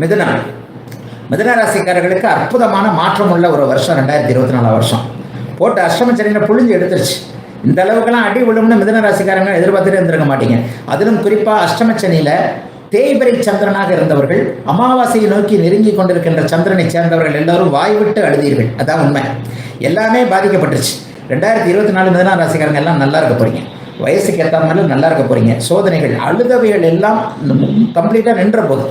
மிதுனம் மிதுன ராசிக்காரர்களுக்கு அற்புதமான மாற்றம் உள்ள ஒரு வருஷம் ரெண்டாயிரத்தி இருபத்தி நாலாம் வருஷம். போட்டு அஷ்டமச்சரியில் புழிஞ்சு எடுத்துருச்சு. இந்த அளவுக்குலாம் அடி விழும்னு மிதுன ராசிக்காரங்க எதிர்பார்த்துட்டு இருந்திருக்க மாட்டீங்க. அதிலும் குறிப்பாக அஷ்டமச்சனியில் தேய்பிரை சந்திரனாக இருந்தவர்கள் அமாவாசையை நோக்கி நெருங்கி கொண்டிருக்கின்ற சந்திரனை சேர்ந்தவர்கள் எல்லாரும் வாய்விட்டு அழுதீர்கள். அதான் உண்மை. எல்லாமே பாதிக்கப்பட்டுருச்சு. ரெண்டாயிரத்தி இருபத்தி நாலு மிதனா ராசிக்காரங்க எல்லாம் நல்லா இருக்க போறீங்க. வயசுக்கு ஏற்ற மாதிரி நல்லா இருக்க போறீங்க. சோதனைகள் அழுதவைகள் எல்லாம் கம்ப்ளீட்டாக நின்ற போகுது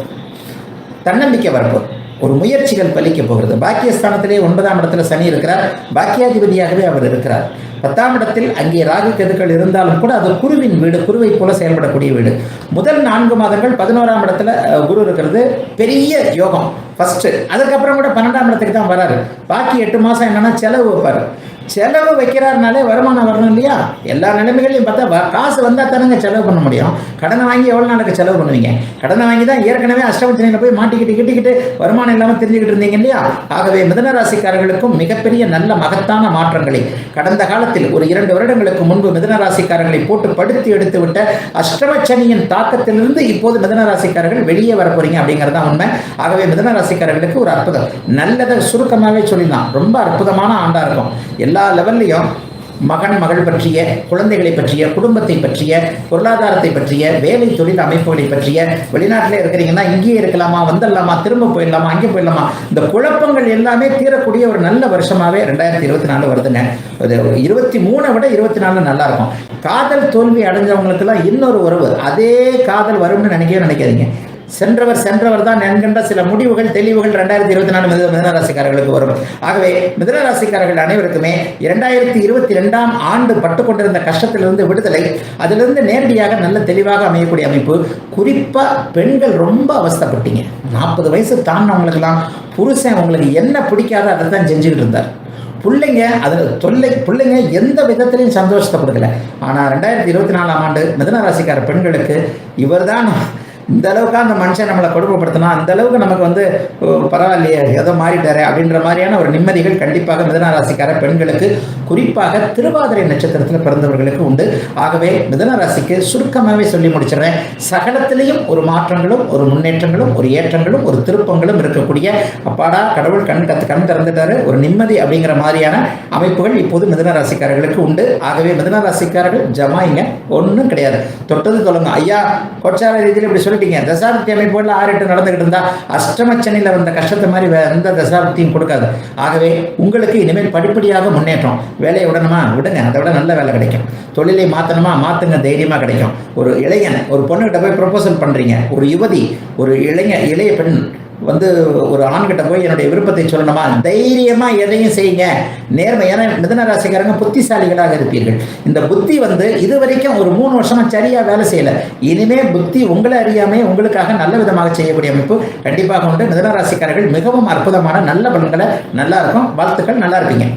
தன்னம்பிக்கை வரப்போகுது. ஒரு முயற்சிகள் பலிக்க போகிறது. பாக்கியஸ்தானத்திலே ஒன்பதாம் இடத்துல சனி இருக்கிறார். பாக்கியாதிபதியாகவே அவர் இருக்கிறார். பத்தாம் இடத்தில் அங்கே ராகு கெதுக்கள் இருந்தாலும் கூட அது குருவின் வீடு குருவை போல செயல்படக்கூடிய வீடு. முதல் நான்கு மாதங்கள் பதினோராம் இடத்துல குரு இருக்கிறது. பெரிய யோகம். ஃபர்ஸ்ட் அதுக்கப்புறம் கூட பன்னெண்டாம் இடத்துக்கு தான் வராரு. பாக்கி எட்டு மாதம் என்னன்னா செலவு வைப்பார். செலவு வைக்கிறாருனாலே வருமானம் வரணும் இல்லையா? எல்லா நிலைமைகளையும் பார்த்தா காசு வந்தால் தானங்க செலவு பண்ண முடியும். கடனை வாங்கி எவ்வளோ நாளுக்கு செலவு பண்ணுவீங்க? கடனை வாங்கி தான் ஏற்கனவே அஷ்டமத்தினையில் போய் மாட்டிக்கிட்டு கிட்டிக்கிட்டு வருமானம் இல்லாமல் தெரிஞ்சுக்கிட்டு இருந்தீங்க இல்லையா? ஆகவே மிதனராசிக்காரர்களுக்கும் மிகப்பெரிய நல்ல மகத்தான மாற்றங்களை கடந்த காலத்தில் ஒரு இரண்டு வருடங்களுக்கு முன்பு மிதன ராசிக்காரர்களை போட்டு படுத்தி எடுத்து விட்ட அஷ்டமச்சனியின் தாக்கத்திலிருந்து இப்போது மிதன ராசிக்காரர்கள் வெளியே வர போறீங்க அப்படிங்கிறது தான் உண்மை. ஆகவே மிதன ராசிக்காரர்களுக்கு ஒரு அற்புதம். நல்லதை சுருக்கமாகவே சொல்லிடலாம். ரொம்ப அற்புதமான ஆண்டா இருக்கும். எல்லா லெவல்லையும் மகன் மகள் பற்றிய குழந்தைகளை பற்றிய குடும்பத்தை பற்றிய பொருளாதாரத்தை பற்றிய வேலை தொழில் அமைப்புகளை பற்றிய வெளிநாட்டில் இருக்கிறீங்கன்னா இங்கேயே இருக்கலாமா வந்துடலாமா திரும்ப போயிடலாமா அங்கே போயிடலாமா? இந்த குழப்பங்கள் எல்லாமே தீரக்கூடிய ஒரு நல்ல வருஷமாவே ரெண்டாயிரத்தி இருபத்தி நாலு வருதுங்க. அது இருபத்தி மூணை விட இருபத்தி நாலு நல்லா இருக்கும். காதல் தோல்வி அடைஞ்சவங்களுக்கெல்லாம் இன்னொரு உறவு. அதே காதல் வரும்னு நினைக்கவே நினைக்காதீங்க. சென்றவர் சென்றவர் தான் என்கின்ற சில முடிவுகள் தெளிவுகள் ரெண்டாயிரத்தி இருபத்தி நாலு மித மிதனராசிக்காரர்களுக்கு வரும். ஆகவே மிதனராசிக்காரர்கள் அனைவருக்குமே இரண்டாயிரத்தி இருபத்தி ரெண்டாம் ஆண்டு பட்டு கொண்டிருந்த கஷ்டத்திலிருந்து விடுதலை அதிலிருந்து நேரடியாக நல்ல தெளிவாக அமையக்கூடிய அமைப்பு. குறிப்பாக பெண்கள் ரொம்ப அவஸ்தப்பட்டீங்க. நாற்பது வயசு தாண்டினவங்களுக்கெல்லாம் புருஷன் உங்களுக்கு என்ன பிடிக்காதோ அதை தான் செஞ்சுக்கிட்டு இருந்தார். பிள்ளைங்க அதில் தொல்லை பிள்ளைங்க எந்த விதத்திலையும் சந்தோஷத்தை கொடுக்கல. ஆனால் ரெண்டாயிரத்தி இருபத்தி நாலாம் ஆண்டு மிதன ராசிக்கார பெண்களுக்கு இவர்தான் இந்த அளவுக்கு அந்த மனுஷன் நம்மளை கொடுமைப்படுத்தினா அந்த அளவுக்கு நமக்கு வந்து பரவாயில்லையே ஏதோ மாறிட்டாரே அப்படின்ற மாதிரியான ஒரு நிம்மதிகள் கண்டிப்பாக மிதன ராசிக்கார பெண்களுக்கு குறிப்பாக திருவாதிரை நட்சத்திரத்தில் பிறந்தவர்களுக்கு உண்டு. ஆகவே மிதன ராசிக்கு சுருக்கமாகவே சொல்லி முடிச்சிடுறேன். சகலத்திலையும் ஒரு மாற்றங்களும் ஒரு முன்னேற்றங்களும் ஒரு ஏற்றங்களும் ஒரு திருப்பங்களும் இருக்கக்கூடிய அப்பாடா கடவுள் கண் கத்து கண் திறந்துட்டாரு ஒரு நிம்மதி அப்படிங்கிற மாதிரியான அமைப்புகள் இப்போது மிதன ராசிக்காரர்களுக்கு உண்டு. ஆகவே மிதன ராசிக்காரர்கள் ஜமாயிங்க ஒன்றும் கிடையாது. தொட்டது சொல்லுங்க ஐயா கொச்சார ரீதியில் இப்படி சொல்லி சொல்லிட்டீங்க. தசாப்தி அமைப்புகள் ஆறு எட்டு நடந்துகிட்டு இருந்தா சென்னையில் வந்த கஷ்டத்தை மாதிரி வேற எந்த தசாப்தியும் கொடுக்காது. ஆகவே உங்களுக்கு இனிமேல் படிப்படியாக முன்னேற்றம். வேலையை விடணுமா விடுங்க. அதை விட நல்ல வேலை கிடைக்கும். தொழிலை மாற்றணுமா மாற்றுங்க தைரியமாக கிடைக்கும். ஒரு இளைஞன் ஒரு பொண்ணுகிட்ட போய் ப்ரொபோசல் பண்ணுறீங்க ஒரு யுவதி ஒரு இளைஞ இளைய பெண் வந்து ஒரு ஆண்கிட்ட போய் என்னுடைய விருப்பத்தை சொல்லணுமா? தைரியமா எதையும் செய்யுங்க. நேர்மை ஏன்னா மிதன ராசிக்காரங்க புத்திசாலிகளாக இருப்பீர்கள். இந்த புத்தி வந்து இது வரைக்கும் ஒரு மூணு வருஷமா சரியா வேலை செய்யல. இனிமே புத்தி உங்களை அறியாமே உங்களுக்காக நல்ல விதமாக செய்யக்கூடிய அமைப்பு கண்டிப்பாக உண்டு. மிதன ராசிக்காரர்கள் மிகவும் அற்புதமான நல்ல பலன்களை நல்லா இருக்கும். வாழ்த்துக்கள் நல்லா இருப்பீங்க.